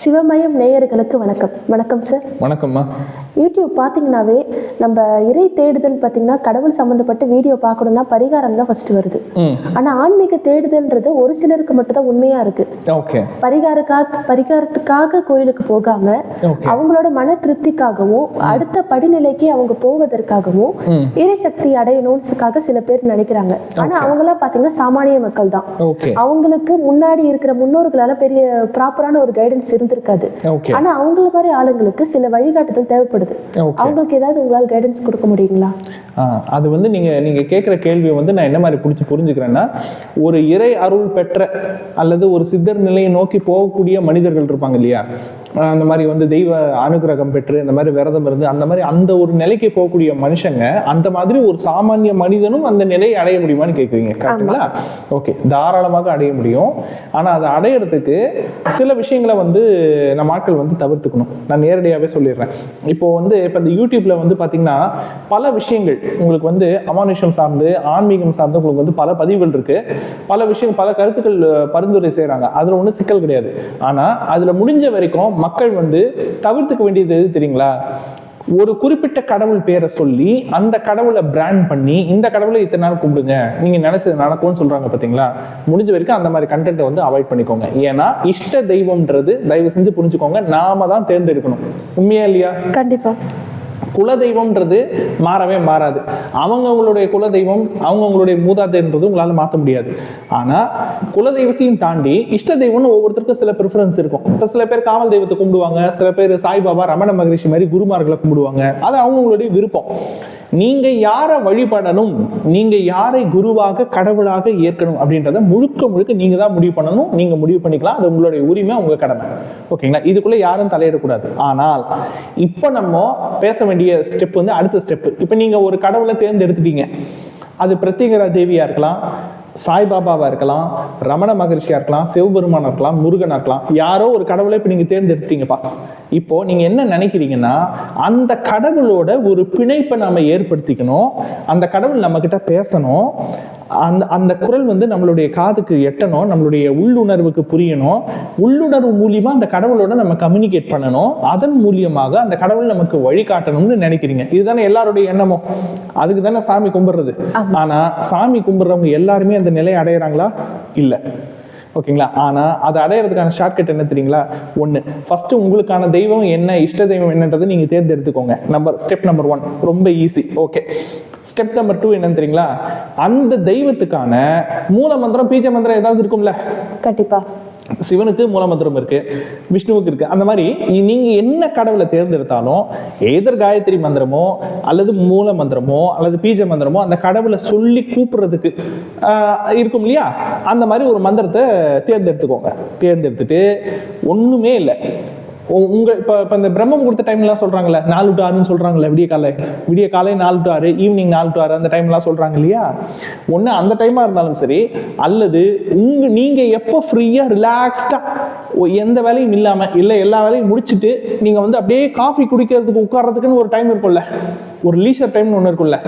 சிவமயம் நேயர்களுக்கு வணக்கம். வணக்கம் சார் வணக்கம்மா. யூடியூப் பார்த்தீங்கன்னாவே நம்ம இறை தேடுதல் பார்த்தீங்கன்னா கடவுள் சம்மந்தப்பட்ட வீடியோ பார்க்கணும்னா பரிகாரம் தான் ஃபர்ஸ்ட் வருது. ஆனால் ஆன்மீக தேடுதல்ன்றது ஒரு சிலருக்கு மட்டும் தான் உண்மையாக இருக்கு பரிகாரக்கா பரிகாரத்துக்காக கோயிலுக்கு போகாம அவங்களோட மன திருப்திக்காகவும் அடுத்த படிநிலைக்கு அவங்க போவதற்காகவும் இறை சக்தி அடையணும்னுக்காக சில பேர் நினைக்கிறாங்க. ஆனா அவங்களாம் பாத்தீங்கன்னா சாமானிய மக்கள் தான். அவங்களுக்கு முன்னாடி இருக்கிற முன்னோர்களால பெரிய ப்ராப்பரான ஒரு கைடன்ஸ் இருந்திருக்காது. ஆனா அவங்கள மாதிரி ஆளுங்களுக்கு சில வழிகாட்டுதல் தேவைப்படுது. அவங்களுக்கு ஏதாவது உங்களால் கைடன்ஸ் கொடுக்க முடியுங்களா? அது வந்து நீங்கள் நீங்கள் கேட்குற கேள்வியை வந்து நான் என்ன மாதிரி பிடிச்சி புரிஞ்சுக்கிறேன்னா ஒரு இறை அருள் பெற்ற அல்லது ஒரு சித்தர் நிலையை நோக்கி போகக்கூடிய மனிதர்கள் இருப்பாங்க இல்லையா? அந்த மாதிரி வந்து தெய்வ அனுகிரகம் பெற்று இந்த மாதிரி விரதம் இருந்து அந்த மாதிரி அந்த ஒரு நிலைக்கு போகக்கூடிய மனுஷங்க அந்த மாதிரி ஒரு சாமானிய மனிதனும் அந்த நிலையை அடைய முடியுமான்னு கேட்குறீங்க கரெக்டுங்களா ஓகே. தாராளமாக அடைய முடியும். ஆனால் அதை அடையிறதுக்கு சில விஷயங்களை வந்து நம்ம ஆட்கள் வந்து தவிர்த்துக்கணும். நான் நேரடியாகவே சொல்லிடுறேன். இப்போ வந்து இப்போ இந்த யூடியூப்ல வந்து பார்த்தீங்கன்னா பல விஷயங்கள் உங்களுக்கு வந்து அமானுஷம் சார்ந்து ஆன்மீகம் சார்ந்து உங்களுக்கு வந்து பல பதிவுகள் இருக்கு. பல விஷயம் பல கருத்துக்கள் பரிந்துரை செய்கிறாங்க அதில் ஒன்றும் சிக்கல் கிடையாது. ஆனால் அதில் முடிஞ்ச வரைக்கும் மக்கள் வந்து தவிர்த்துக்க வேண்டியது எது தெரியுங்களா? ஒரு குறிப்பிட்ட கடவுள் பேரை சொல்லி அந்த கடவுளை பிராண்ட் பண்ணி இந்த கடவுளை இத்தனை நாள் கும்பிடுங்க. நீங்க நினைச்சது நடக்கும்னு சொல்றாங்க பாத்தீங்களா? முடிஞ்ச வரைக்கும் அந்த மாதிரி கண்டென்ட்டை வந்து அவாய்ட் பண்ணிக்கோங்க. ஏன்னா இஷ்ட தெய்வம்ன்றது தயவு செஞ்சு புரிஞ்சுக்கோங்க. நாம தான் தேர்ந்தெடுக்கணும். உண்மையா இல்லையா? கண்டிப்பா. குலதெய்வம்ன்றது மாறவே மாறாது. அவங்கவுங்களுடைய குலதெய்வம் அவங்கவுங்களுடைய மூதாதைன்றது உங்களால் மாற்ற முடியாது. ஆனால் குலதெய்வத்தையும் தாண்டி இஷ்ட தெய்வம்னு ஒவ்வொருத்தருக்கும் சில ப்ரிஃபரன்ஸ் இருக்கும். இப்போ சில பேர் காவல் தெய்வத்தை கும்பிடுவாங்க சில பேர் சாய்பாபா ரமண மகரிஷி மாதிரி குருமார்களை கும்பிடுவாங்க. அது அவங்கவுங்களுடைய விருப்பம். நீங்க யாரை வழிபடணும்? நீங்க யாரை குருவாக கடவுளாக ஏற்கணும் அப்படின்றத முழுக்க முழுக்க நீங்க தான் முடிவு பண்ணணும். நீங்க முடிவு பண்ணிக்கலாம். அது உங்களுடைய உரிமை உங்க கடமை. ஓகேங்களா? இதுக்குள்ள யாரும் தலையிடக்கூடாது. ஆனால் இப்போ நம்ம பேச வேண்டிய ஸ்டெப் வந்து அடுத்த ஸ்டெப் இப்போ நீங்க ஒரு கடவுளை தேர்ந்தெடுத்துட்டீங்க. அது பிரத்யேகரா தேவியா இருக்கலாம்? சாய்பாபாவா இருக்கலாம் ரமண மகரிஷியா இருக்கலாம் சிவபெருமானா இருக்கலாம் முருகனா இருக்கலாம் யாரோ ஒரு கடவுளை இப்போ நீங்க தேர்ந்தெடுத்தீங்கப்பா இப்போ நீங்க என்ன நினைக்கிறீங்கன்னா அந்த கடவுளோட ஒரு பிணைப்பை நாம ஏற்படுத்திக்கணும் அந்த கடவுள் நம்ம கிட்ட பேசணும் அந்த அந்த குரல் வந்து நம்மளுடைய காதுக்கு எட்டணும் நம்மளுடைய உள்ளுணர்வுக்கு புரியணும். உள்ளுணர்வு மூலியமா அந்த கடவுளோட நம்ம கம்யூனிகேட் பண்ணணும். அதன் மூலியமாக அந்த கடவுள் நமக்கு வழிகாட்டணும்னு நினைக்கிறீங்க. இதுதானே எல்லாருடைய எண்ணமும். அதுக்கு தானே சாமி கும்பிடுறது. ஆனா சாமி கும்பிடுறவங்க எல்லாருமே அந்த நிலையை அடையிறாங்களா? இல்ல. ஓகேங்களா? ஆனா அதை அடையிறதுக்கான ஷார்ட்கட் என்ன தெரியுங்களா? ஒண்ணு ஃபர்ஸ்ட் உங்களுக்கான தெய்வம் என்ன இஷ்ட தெய்வம் என்னன்றதை நீங்க தேர்ந்தெடுத்துக்கோங்க. நம்பர் ஸ்டெப் நம்பர் ஒன் ரொம்ப easy okay step number two என்னன்னு தெரியுங்களா? அந்த தெய்வத்துக்கான மூல மந்திரம் பீஜ மந்திரம் ஏதாவது இருக்கும்ல? கண்டிப்பா. சிவனுக்கு மூலமந்திரம் இருக்கு விஷ்ணுவுக்கு இருக்கு. அந்த மாதிரி நீங்க என்ன கடவுளை தேர்ந்தெடுத்தாலும் எதர் காயத்ரி மந்திரமோ அல்லது மூல மந்திரமோ அல்லது பீஜ மந்திரமோ அந்த கடவுளை சொல்லி கூப்பிடுறதுக்கு இருக்கும் இல்லையா? அந்த மாதிரி ஒரு மந்திரத்தை தேர்ந்தெடுத்துக்கோங்க. தேர்ந்தெடுத்துட்டு ஒண்ணுமே இல்லை. உங்கள் இப்போ இப்போ இந்த பிரம்மம் கொடுத்த டைம் எல்லாம் நாலு டு ஆறுன்னு சொல்கிறாங்கல்ல விடிய காலை. விடிய காலை நாலு டு ஆறு ஈவினிங் நாலு டு ஆறு அந்த டைம்லாம் சொல்கிறாங்க இல்லையா? ஒன்று அந்த டைமாக இருந்தாலும் சரி அல்லது உங்க நீங்கள் எப்போ ஃப்ரீயாக ரிலாக்ஸ்டாக எந்த வேலையும் இல்லாமல் இல்லை எல்லா வேலையும் முடிச்சுட்டு நீங்கள் வந்து அப்படியே காஃபி குடிக்கிறதுக்கு உட்கார்றதுக்குன்னு ஒரு டைம் இருக்கும்ல ஒரு லீஷர் டைம்னு ஒன்று இருக்கும்ல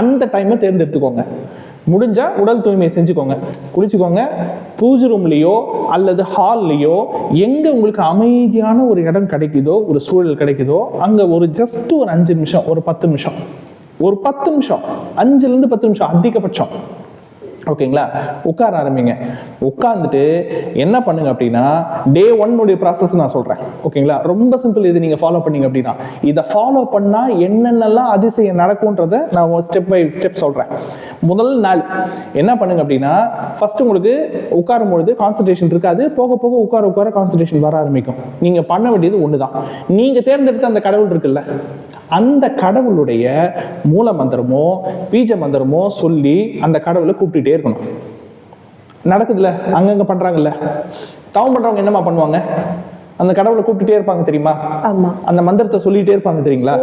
அந்த டைமை தேர்ந்தெடுத்துக்கோங்க. முடிஞ்சால் உடல் தூய்மை செஞ்சுக்கோங்க. குளிச்சுக்கோங்க. பூஜை ரூம்லேயோ அல்லது ஹால்லையோ எங்கே உங்களுக்கு அமைதியான ஒரு இடம் கிடைக்குதோ ஒரு சூழல் கிடைக்குதோ அங்கே ஒரு ஜஸ்ட் ஒரு அஞ்சு நிமிஷம் ஒரு பத்து நிமிஷம். ஒரு பத்து நிமிஷம் அஞ்சுலேருந்து பத்து நிமிஷம் அதிகபட்சம். ஓகேங்களா? உட்கார ஆரம்பிங்க. உட்காந்துட்டு என்ன பண்ணுங்க அப்படின்னா டே ஒன்னுடைய ப்ராசஸ் நான் சொல்றேன். ஓகேங்களா? ரொம்ப சிம்பிள் இது நீங்க ஃபாலோ பண்ணீங்க அப்படின்னா. இதை ஃபாலோ பண்ணா என்னென்னலாம் அதிசயம் நடக்கும்ன்றத நான் ஸ்டெப் பை ஸ்டெப் சொல்றேன். முதல் நாள் என்ன பண்ணுங்க அப்படின்னா ஃபர்ஸ்ட் உங்களுக்கு உட்காரும் பொழுது கான்சன்ட்ரேஷன் இருக்காது. போக போக உட்கார உட்கார கான்சன்ட்ரேஷன் வர ஆரம்பிக்கும். நீங்க பண்ண வேண்டியது ஒண்ணுதான். நீங்க தேர்ந்தெடுத்த அந்த கடவுள் இருக்குல்ல அந்த கடவுளுடைய மூல மந்திரமோ பீஜ மந்திரமோ சொல்லி அந்த கடவுளை கூப்பிட்டுட்டே இருக்கணும். நடக்குதுல்ல? அங்கங்க பண்றாங்கல்ல? தவம் பண்றவங்க என்னமா பண்ணுவாங்க? அந்த கடவுளை கூப்பிட்டுட்டே இருப்பாங்க தெரியுமா? அந்த மந்திரத்தை சொல்லிட்டே இருப்பாங்க தெரியுங்களா?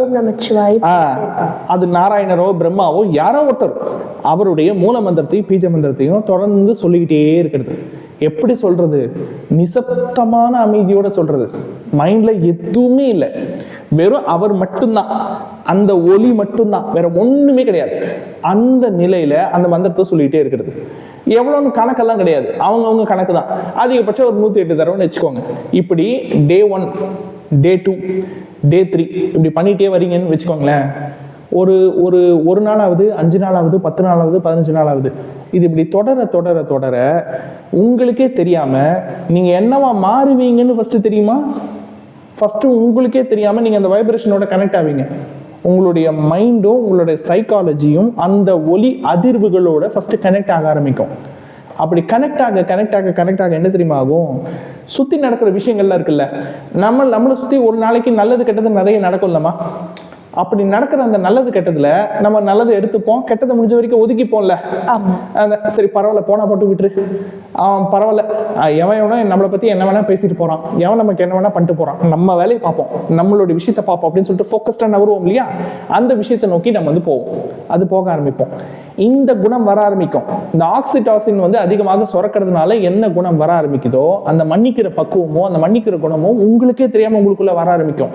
அது நாராயணரோ பிரம்மாவோ யாரோ ஒருத்தர் அவருடைய மூல மந்திரத்தையும் பீஜ மந்திரத்தையும் தொடர்ந்து சொல்லிக்கிட்டே இருக்கிறது. எப்படி சொல்றது? நிசப்தமான அமைதியோட சொல்றது. மைண்ட்ல எதுவுமே இல்லை. வெறும் அவர் மட்டும்தான். அந்த ஒலி மட்டும்தான். வேற ஒண்ணுமே கிடையாது. அந்த நிலையில அந்த மந்திரத்தை சொல்லிட்டே இருக்கிறது. எவ்வளோன்னு கணக்கெல்லாம் கிடையாது. அவங்கவுங்க கணக்கு தான். அதிகபட்சம் ஒரு நூற்றி எட்டு தடவைன்னு வச்சுக்கோங்க. இப்படி day one day two day three இப்படி பண்ணிகிட்டே வரீங்கன்னு வச்சுக்கோங்களேன். ஒரு ஒரு ஒரு நாளாவது அஞ்சு நாளாவது பத்து நாளாவது பதினஞ்சு நாளாவது. இது இப்படி தொடர தொடர தொடர உங்களுக்கே தெரியாம நீங்க என்னவா மாறுவீங்கன்னு ஃபர்ஸ்ட் தெரியுமா? ஃபஸ்ட்டு உங்களுக்கே தெரியாமல் நீங்கள் அந்த வைப்ரேஷனோட கனெக்ட் ஆவீங்க. உங்களுடைய மைண்டும் உங்களுடைய சைக்காலஜியும் அந்த ஒலி அதிர்வுகளோட ஃபஸ்ட்டு கனெக்ட் ஆக ஆரம்பிக்கும். அப்படி கனெக்ட் ஆக கனெக்ட் ஆக கனெக்ட் ஆக என்ன தெரியுமா ஆகும்? சுற்றி நடக்கிற விஷயங்கள்லாம் இருக்குல்ல. நம்ம நம்மளை சுற்றி ஒரு நாளைக்கு நல்லது கெட்டது நிறைய நடக்கும்லமா அப்படி நடக்கிற அந்த நல்லது கெட்டதுல நம்ம நல்லதை எடுத்துப்போம் கெட்டதை முடிஞ்ச வரைக்கும் ஒதுக்கிப்போம்ல. சரி பரவாயில்ல போனா போட்டு விட்டுரு. அவன் பரவாயில்ல. எவன் எவனோ நம்மளை பத்தி என்ன வேணா பேசிட்டு போறான். எவன் நமக்கு என்ன வேணா பண்ணிட்டு போறான். நம்ம வேலையை பார்ப்போம். நம்மளுடைய விஷயத்த பார்ப்போம் அப்படின்னு சொல்லிட்டு ஃபோக்கஸ்டா நவருவோம் இல்லையா? அந்த விஷயத்தை நோக்கி நம்ம வந்து போவோம். அது போக ஆரம்பிப்போம். இந்த குணம் வர ஆரம்பிக்கும். இந்த ஆக்சிடாசின் வந்து அதிகமாக சுரக்கிறதுனால என்ன குணம் வர ஆரம்பிக்குதோ அந்த மன்னிக்கிற பக்குவமோ அந்த மன்னிக்கிற குணமோ உங்களுக்கே தெரியாம உங்களுக்குள்ள வர ஆரம்பிக்கும்.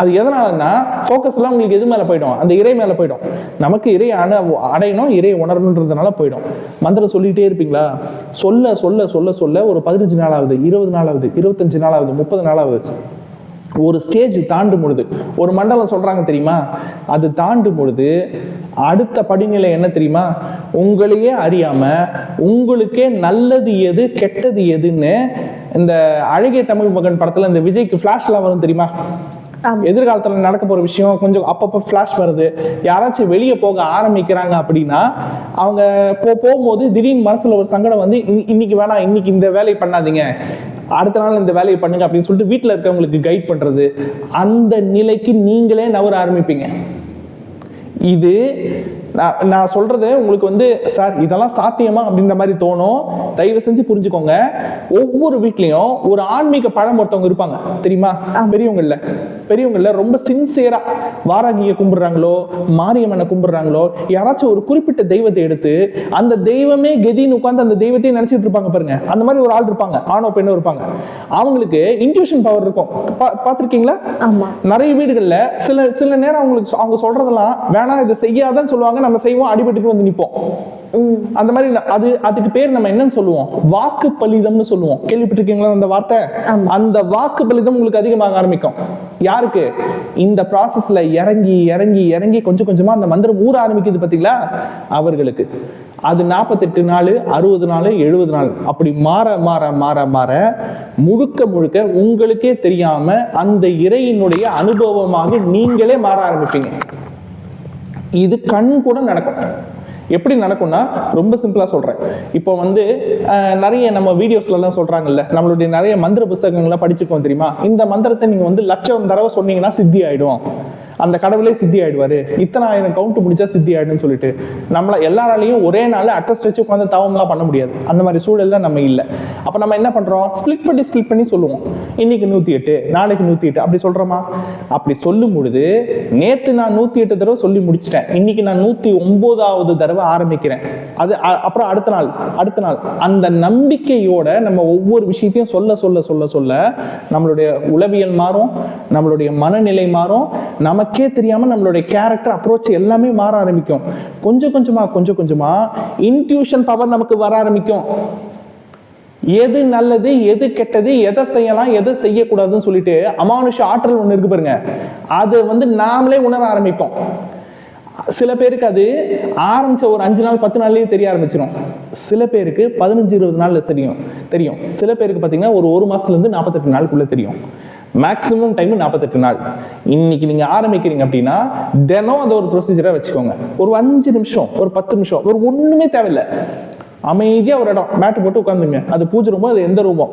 அது எதனாலன்னா ஃபோக்கஸ்லாம் உங்களுக்கு எது மேலே போயிடும்? அந்த இறை மேலே போயிடும். நமக்கு இறை அண அடையணும் இறை உணரணுன்றதுனால போயிடும். மந்திரம் சொல்லிகிட்டே இருப்பீங்களா? சொல்ல சொல்ல சொல்ல சொல்ல ஒரு பதினஞ்சு நாளாவது இருபது நாளாவது இருபத்தஞ்சு நாளாவது முப்பது நாளாவது ஒரு ஸ்டேஜ் தாண்டும் பொழுது ஒரு மண்டலம் சொல்கிறாங்க தெரியுமா? அது தாண்டும் பொழுது அடுத்த படிநிலை என்ன தெரியுமா? உங்களையே அறியாமல் உங்களுக்கே நல்லது எது கெட்டது எதுன்னு இந்த அழகிய தமிழ் மகன் படத்தில் இந்த விஜய்க்கு ஃப்ளாஷ்லாம் வரும் தெரியுமா? எதிர்காலத்துல நடக்க போற விஷயம் கொஞ்சம் அப்பப்போ ஃபிளாஷ் வருது. யாராச்சும் வெளியே போக ஆரம்பிக்கிறாங்க அப்படின்னா அவங்க போ போகும்போது திடீர்னு மனசுல ஒரு சங்கடம் வந்து "இன்னி- இன்னைக்கு வேணாம் இன்னைக்கு இந்த வேலையை பண்ணாதீங்க. அடுத்த நாள் இந்த வேலையை பண்ணுங்க அப்படின்னு சொல்லிட்டு வீட்டில் இருக்கவங்களுக்கு கைட் பண்றது அந்த நிலைக்கு நீங்களே நவர ஆரம்பிப்பீங்க. இது நான் நான் சொல்றது உங்களுக்கு வந்து சார் இதெல்லாம் சாத்தியமா? அப்படின்ற மாதிரி தோணும். தயவு செஞ்சு புரிஞ்சுக்கோங்க. ஒவ்வொரு வீட்லயும் ஒரு ஆன்மீக பழம் ஒருத்தவங்க இருப்பாங்க. தெரியுமா? பெரியவங்கள்ல. பெரியவங்கள்ல ரொம்ப சின்சியரா வாராகியை கும்பிடுறாங்களோ மாரியம்மனை கும்பிடுறாங்களோ யாராச்சும் ஒரு குறிப்பிட்ட தெய்வத்தை எடுத்து அந்த தெய்வமே கெதின்னு உட்கார்ந்து அந்த தெய்வத்தையே நினைச்சிட்டு இருப்பாங்க பாருங்க. அந்த மாதிரி ஒரு ஆள் இருப்பாங்க. ஆணோ பெண்ணோ இருப்பாங்க. அவங்களுக்கு இன்ட்யூஷன் பவர் இருக்கும். பார்த்திருக்கீங்களா? நிறைய வீடுகள்ல சில சில நேரம் அவங்களுக்கு அவங்க சொல்றதெல்லாம் வேணாம் இதை செய்யாதன்னு சொல்லுவாங்க. நம்ம செய்வோம் அடிபட்டுட்டு வந்து நிப்போம். ம் அந்த மாதிரி அது அதுக்கு பேர் நம்ம என்னன்னு சொல்லுவோம்? வாக்கு பலிதம்னு சொல்லுவோம். கேள்விப்பட்டிருக்கீங்களா அந்த வார்த்தை. அந்த வாக்கு பலிதம் உங்களுக்கு அதிகமாக ஆரம்பிக்கும். யாருக்கு? இந்த ப்ராசஸ்ல இறங்கி இறங்கி இறங்கி கொஞ்சம் கொஞ்சமா அந்த மந்திரம் ஊற ஆரம்பிக்குது பாத்தீங்களா அவர்களுக்கு. அது நாற்பத்தெட்டு நாள் அறுபது நாள் எழுபது நாள். அப்படி மாற மாற மாற மாற முழுக்க முழுக்க உங்களுக்கே தெரியாம அந்த இறையினுடைய அனுபவமாக நீங்களே மாற ஆரம்பிப்பீங்க. இது கண் கூட நடக்கும். எப்படி நடக்கும்னா ரொம்ப சிம்பிளா சொல்றேன். இப்போ வந்து நிறைய நம்ம வீடியோஸ்ல எல்லாம் சொல்றாங்கல்ல நம்மளுடைய நிறைய மந்திர புஸ்தகங்கள்லாம் படிச்சிருக்கோம் தெரியுமா? இந்த மந்திரத்தை நீங்க வந்து லட்சம் தடவை சொன்னீங்கன்னா சித்தி ஆயிடும் அந்த கடவுளே சித்தி ஆயிடுவாரு. இத்தனை ஆயிரம் கவுண்ட் முடிச்சா சித்தி ஆயிடும்னு சொல்லிட்டு. நம்மள எல்லாராலையும் ஒரே நாள் அட்ரஸ் வச்சு உட்காந்து தவம்லாம் பண்ண முடியாது. அந்த மாதிரி சூழல்ல நம்ம இல்லை. அப்ப நம்ம என்ன பண்றோம்? ஸ்பிளிட் பண்ணி ஸ்பிளிட் பண்ணி சொல்லுவோம். இன்னைக்கு நூத்தி எட்டு நாளைக்கு நூத்தி எட்டு. அப்படி சொல்றோமா? அப்படி சொல்லும் பொழுது நேத்து நான் நூத்தி எட்டு தடவை சொல்லி முடிச்சிட்டேன். இன்னைக்கு நான் நூத்தி ஒன்பதாவது தடவை ஆரம்பிக்கிறேன். அது அ- அப்புறம் அடுத்த நாள் அடுத்த நாள். அந்த நம்பிக்கையோட நம்ம ஒவ்வொரு விஷயத்தையும் சொல்ல சொல்ல சொல்ல சொல்ல நம்மளுடைய உளவியல் மாறும் நம்மளுடைய மனநிலை மாறும் நமக்கே தெரியாமல் நம்மளுடைய கேரக்டர் அப்ரோச் எல்லாமே மாற ஆரம்பிக்கும். கொஞ்சம் கொஞ்சமாக கொஞ்சம் கொஞ்சமாக இன்ட்யூஷன் பவர் நமக்கு வர ஆரம்பிக்கும். எது நல்லது எது கெட்டது எதை செய்யலாம் எதை செய்யக்கூடாதுன்னு சொல்லிட்டு அமானுஷ ஆற்றல் ஒன்று இருக்கு பாருங்க. அது வந்து நாமளே உணர ஆரம்பிப்போம். சில பேருக்கு அது ஆரம்பிச்ச ஒரு அஞ்சு நாள் பத்து நாள்லயே தெரிய ஆரம்பிச்சிடும் சில பேருக்கு பதினஞ்சு இருபது நாள்ல தெரியும். தெரியும். சில பேருக்கு பார்த்தீங்கன்னா ஒரு ஒரு மாசத்துல இருந்து நாற்பத்தெட்டு நாளுக்குள்ள தெரியும். மேக்ஸிமம் டைம் நாற்பத்தெட்டு நாள். இன்னைக்கு நீங்க ஆரம்பிக்கிறீங்க அப்படின்னா தினம் அந்த ஒரு ப்ரொசீஜரை வச்சுக்கோங்க. ஒரு அஞ்சு நிமிஷம் ஒரு பத்து நிமிஷம் ஒரு ஒண்ணுமே தேவையில்லை. அமைதியா ஒரு இடம் மேட்டு போட்டு உட்காந்துங்க. அது பூஜை ரூமோ அது எந்த ரூமோ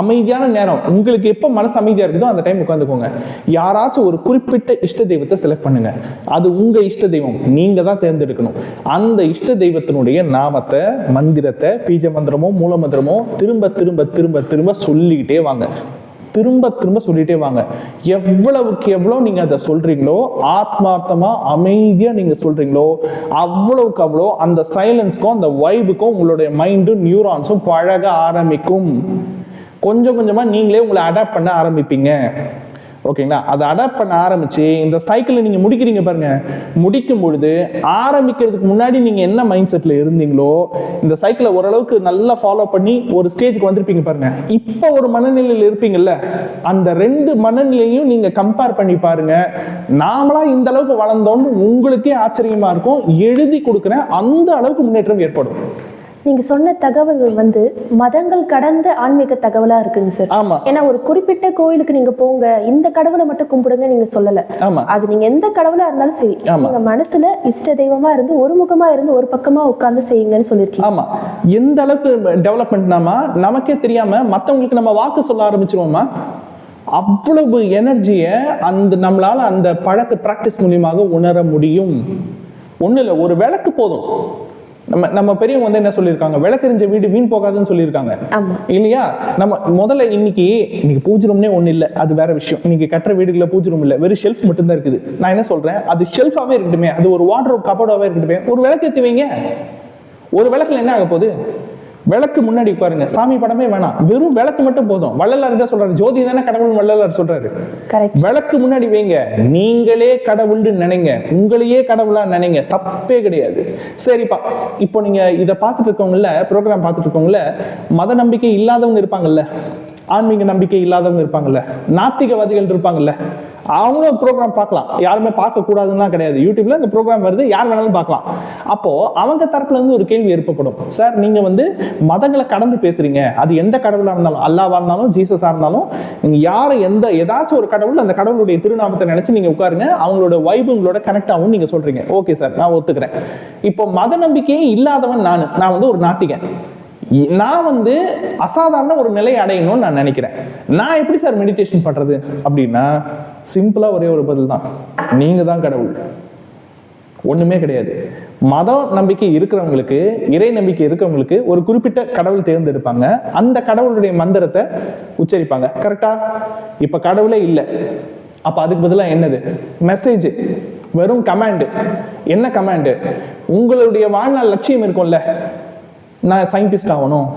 அமைதியான நேரம். உங்களுக்கு எப்போ மனசு அமைதியா இருக்குதோ அந்த டைம் உட்காந்துக்கோங்க. யாராச்சும் ஒரு குறிப்பிட்ட இஷ்ட தெய்வத்தை செலக்ட் பண்ணுங்க. அது உங்க இஷ்ட தெய்வம். நீங்க தான் தேர்ந்தெடுக்கணும். அந்த இஷ்ட தெய்வத்தினுடைய நாமத்தை மந்திரத்தை பீஜ மந்திரமோ மூல மந்திரமோ திரும்ப திரும்ப திரும்ப திரும்ப சொல்லிக்கிட்டே வாங்க. திரும்ப திரும்ப சொல்லிட்டே வாங்க. எவ்வளவுக்கு எவ்வளோ நீங்க அதை சொல்றீங்களோ ஆத்மார்த்தமா அமைதியா நீங்க சொல்றீங்களோ அவ்வளவுக்கு அவ்வளோ அந்த சைலன்ஸ்க்கும் அந்த வைபுக்கும் உங்களுடைய மைண்டும் நியூரான்ஸும் பழக ஆரம்பிக்கும். கொஞ்சம் கொஞ்சமா நீங்களே உங்களை அடாப்ட் பண்ண ஆரம்பிப்பீங்க. ஓகேங்களா? அதை அடாப்ட் பண்ண ஆரம்பிச்சு இந்த சைக்கிளை நீங்க முடிக்கிறீங்க பாருங்க. முடிக்கும் பொழுது ஆரம்பிக்கிறதுக்கு முன்னாடி நீங்க என்ன மைண்ட் செட்ல இருந்தீங்களோ இந்த சைக்கிளை ஓரளவுக்கு நல்லா ஃபாலோ பண்ணி ஒரு ஸ்டேஜுக்கு வந்திருப்பீங்க பாருங்க. இப்போ ஒரு மனநிலையில் இருப்பீங்கல்ல அந்த ரெண்டு மனநிலையும் நீங்க கம்பேர் பண்ணி பாருங்க. நாமளா இந்த அளவுக்கு வளர்ந்தோம்னு உங்களுக்கே ஆச்சரியமா இருக்கும். எழுதி கொடுக்குறேன் அந்த அளவுக்கு முன்னேற்றம் ஏற்படும். நீங்க சொன்ன தகவல்கள் வந்து மதங்கள் கடந்த ஆன்மீக தகவலா இருக்குங்க சார். ஆமா. ஏன்னா ஒரு குறிப்பிட்ட கோயிலுக்கு நீங்க போங்க இந்த கடவுளை மட்டும் கும்பிடுங்க நீங்க சொல்லல. ஆமா. அது நீங்க எந்த கடவுளா இருந்தாலும் சரி ஆமா. உங்க மனசுல இஷ்ட தெய்வமா இருந்து ஒரு முகமா இருந்து ஒரு பக்கமா உட்கார்ந்து செய்யுங்கன்னு சொல்லியிருக்கீங்க. ஆமா. எந்த அளவுக்கு டெவலப்மெண்ட்னாமா நமக்கே தெரியாம மத்தவங்களுக்கு நம்ம வாக்கு சொல்ல ஆரம்பிச்சிருவோமா? அவ்வளவு எனர்ஜியை அந்த நம்மளால அந்த பழக்க பிராக்டிஸ் மூலியமாக உணர முடியும். ஒண்ணு இல்ல ஒரு விளக்கு போதும். நம்ம நம்ம பெரியவங்க வந்து என்ன சொல்லியிருக்காங்க? விளக்கெரிஞ்ச வீடு வீண் போகாதுன்னு சொல்லியிருக்காங்க. இல்லையா? நம்ம முதல்ல இன்னைக்கு இன்னைக்கு பூஜை ரூம்னே ஒண்ணு இல்ல. அது வேற விஷயம். இன்னைக்கு கட்டுற வீடுகள பூஜை ரூம் இல்ல. வெறும் ஷெல்ஃப் மட்டும்தான் இருக்குது. நான் என்ன சொல்றேன்? அது ஷெல்ஃபாவே இருக்கட்டுமே. அது ஒரு வாட்டர் கபோர்டாவே இருக்கட்டுமே. ஒரு விளக்கு ஏத்தி வைங்க. ஒரு விளக்குல என்ன ஆக போகுது? விளக்கு முன்னாடி உட்காருங்க சாமி படமே வேணாம். வெறும் விளக்கு மட்டும் போதும். வள்ளலார் தான் சொல்றாரு. ஜோதி தானே கடவுள் வள்ளலார் சொல்றாரு. விளக்கு முன்னாடி வைங்க. நீங்களே கடவுள்னு நினைங்க. உங்களையே கடவுளா நினைங்க. தப்பே கிடையாது. சரிப்பா. இப்போ நீங்க இதை பார்த்துட்டு இருக்கவங்கள ப்ரோக்ராம் பார்த்துட்டு இருக்கவங்கள மத நம்பிக்கை இல்லாதவங்க இருப்பாங்கல்ல? ஆன்மீக நம்பிக்கை இல்லாதவங்க இருப்பாங்கல்ல? நாத்திகவாதிகள் இருப்பாங்கல்ல? அவங்களும் ப்ரோக்ராம் பார்க்கலாம். யாருமே பார்க்க கூடாதுன்னா கிடையாது. யூடியூப்ல இந்த ப்ரோக்ராம் வருது யார் வேணாலும் பார்க்கலாம். அப்போ அவங்க தரப்புல இருந்து ஒரு கேள்வி எழுப்பப்படும் சார் நீங்க வந்து மதங்களை கடந்து பேசுறீங்க. அது எந்த கடவுளா இருந்தாலும் அல்லாவா இருந்தாலும் ஜீசஸா இருந்தாலும் நீங்க யாரை எந்த ஏதாச்சும் ஒரு கடவுள் அந்த கடவுளுடைய திருநாமத்தை நினைச்சு நீங்க உட்காருங்க. அவங்களோட வைப் உங்களோட கனெக்ட் ஆகும் நீங்க சொல்றீங்க. ஓகே சார் நான் ஒத்துக்கிறேன். இப்போ மத நம்பிக்கையே இல்லாதவன் நான். நான் வந்து ஒரு நாத்திகன். நான் வந்து அசாதாரண ஒரு நிலை அடையணும்னு நான் நினைக்கிறேன். நான் எப்படி சார் மெடிடேஷன் பண்றது? அப்படின்னா சிம்பிளாக ஒரே ஒரு பதில் தான். நீங்கள் தான் கடவுள். ஒன்றுமே கிடையாது. மதம் நம்பிக்கை இருக்கிறவங்களுக்கு இறை நம்பிக்கை இருக்கிறவங்களுக்கு ஒரு குறிப்பிட்ட கடவுள் தேர்ந்தெடுப்பாங்க. அந்த கடவுளுடைய மந்திரத்தை உச்சரிப்பாங்க. கரெக்டா இப்போ கடவுளே இல்லை. அப்போ அதுக்கு பதிலாக என்னது? மெசேஜ் வெறும் கமாண்டு என்ன கமாண்டு உங்களுடைய வாழ்நாள் லட்சியம் இருக்கும்ல. நான் சயின்டிஸ்ட் ஆகணும்.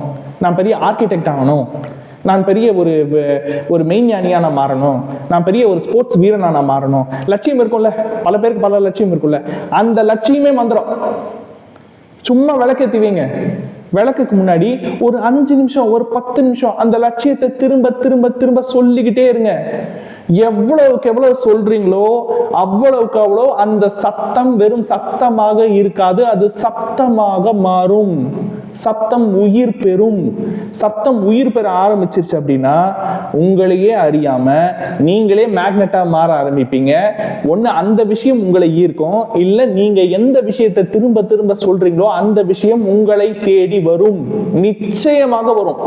நான் பெரிய ஆர்கிடெக்ட் ஆகணும். நான் பெரிய ஒரு ஒரு ஒரு மெய்ஞானியா நான் மாறணும். நான் பெரிய ஒரு ஸ்போர்ட்ஸ் வீரனா நான் மாறணும். லட்சியம் இருக்கும்ல. பல பேருக்கு பல லட்சியம் இருக்கும்ல. அந்த லட்சியமே மந்திரம் சும்மா விளக்கேத்தி விளக்குக்கு முன்னாடி ஒரு அஞ்சு நிமிஷம் ஒரு பத்து நிமிஷம் அந்த லட்சியத்தை திரும்ப திரும்ப திரும்ப சொல்லிக்கிட்டே இருங்க. எவ்வளவுக்கு எவ்வளவு சொல்றீங்களோ அவ்வளவுக்கு அவ்வளோ அந்த சத்தம் வெறும் சத்தமாக இருக்காது. அது சத்தமாக மாறும். சப்தம் உயிர் பெறும். சப்தம் உயிர் பெற ஆரம்பிச்சிருச்சு அப்படின்னா உங்களையே அறியாம நீங்களே மேக்னட்டா மாற ஆரம்பிப்பீங்க. ஒண்ணு அந்த விஷயம் உங்களை ஈர்க்கும். இல்ல நீங்க எந்த விஷயத்தை திரும்ப திரும்ப சொல்றீங்களோ அந்த விஷயம் உங்களை தேடி வரும். நிச்சயமாக வரும்.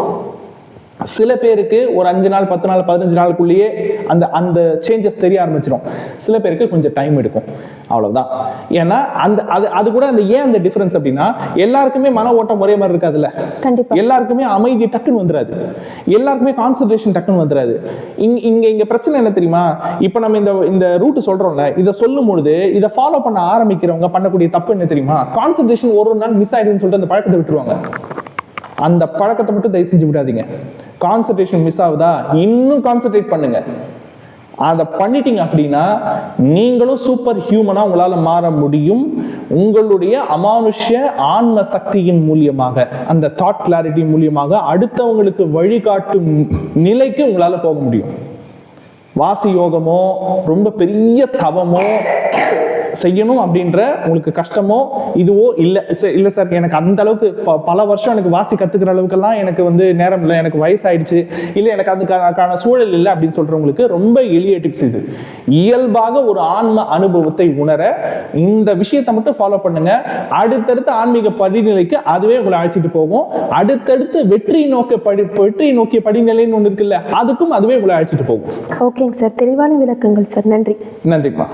சில பேருக்கு ஒரு அஞ்சு நாள் பத்து நாள் பதினஞ்சு நாளுக்குள்ளேயே அந்த அந்த சேஞ்சஸ் தெரிய ஆரம்பிச்சிடும் சில பேருக்கு கொஞ்சம் டைம் எடுக்கும். அவ்வளவுதான். ஏன்னா அந்த அது அது கூட அந்த ஏன் அந்த டிஃபரன்ஸ் அப்படின்னா எல்லாருக்குமே மன ஓட்டம் ஒரே மாதிரி இருக்காதுல்ல? எல்லாருக்குமே அமைதி டக்குன்னு வந்துராது. எல்லாருக்குமே கான்சென்ட்ரேஷன் டக்குன்னு வந்துராது. இங்க இங்க இங்க பிரச்சனை என்ன தெரியுமா? இப்போ நம்ம இந்த இந்த ரூட் சொல்றோம்ல இதை சொல்லும் பொழுது இதை ஃபாலோ பண்ண ஆரம்பிக்கிறவங்க பண்ணக்கூடிய தப்பு என்ன தெரியுமா? கான்சென்ட்ரேஷன் ஒரு ஒரு நாள் மிஸ் ஆயிடுதுன்னு சொல்லிட்டு அந்த பழக்கத்தை விட்டுருவாங்க. அந்த பழக்கத்தை மட்டும் தயவு செஞ்சு விடாதீங்க. கான்சென்ட்ரேஷன் மிஸ் ஆகுதா? இன்னும் கான்சென்ட்ரேட் பண்ணுங்க. அதை பண்ணிட்டீங்க அப்படின்னா நீங்களும் சூப்பர் ஹியூமனா உங்களால மாற முடியும். உங்களுடைய அமானுஷ்ய ஆன்ம சக்தியின் மூலியமாக அந்த தாட் கிளாரிட்டி மூலியமாக அடுத்தவங்களுக்கு வழிகாட்டும் நிலைக்கு உங்களால போக முடியும். வாசி யோகமோ ரொம்ப பெரிய தவமோ செய்யணும் அப்படின்ற உங்களுக்கு கஷ்டமோ இதுவோ இல்லை. இல்லை சார் எனக்கு அந்த அளவுக்கு பல வருஷம் எனக்கு வாசி கத்துக்கிற அளவுக்கெல்லாம் எனக்கு வந்து நேரம் இல்லை. எனக்கு வயசாயிடுச்சு. இல்லை எனக்கு அதுக்கான சூழல் இல்லை அப்படின்னு சொல்றவங்களுக்கு ரொம்ப எளிய டிப்ஸ் இது. இயல்பாக ஒரு ஆன்ம அனுபவத்தை உணர இந்த விஷயத்தை மட்டும் ஃபாலோ பண்ணுங்க. அடுத்தடுத்த ஆன்மீக படிநிலைக்கு அதுவே உங்களை அழைச்சிட்டு போகும். அடுத்தடுத்து வெற்றி நோக்க படி வெற்றி நோக்கிய படிநிலைன்னு ஒன்று இருக்குல்ல அதுக்கும் அதுவே உங்களை அழைச்சிட்டு போகும். ஓகேங்க சார் தெளிவான விளக்கங்கள் சார் நன்றி. நன்றிம்மா.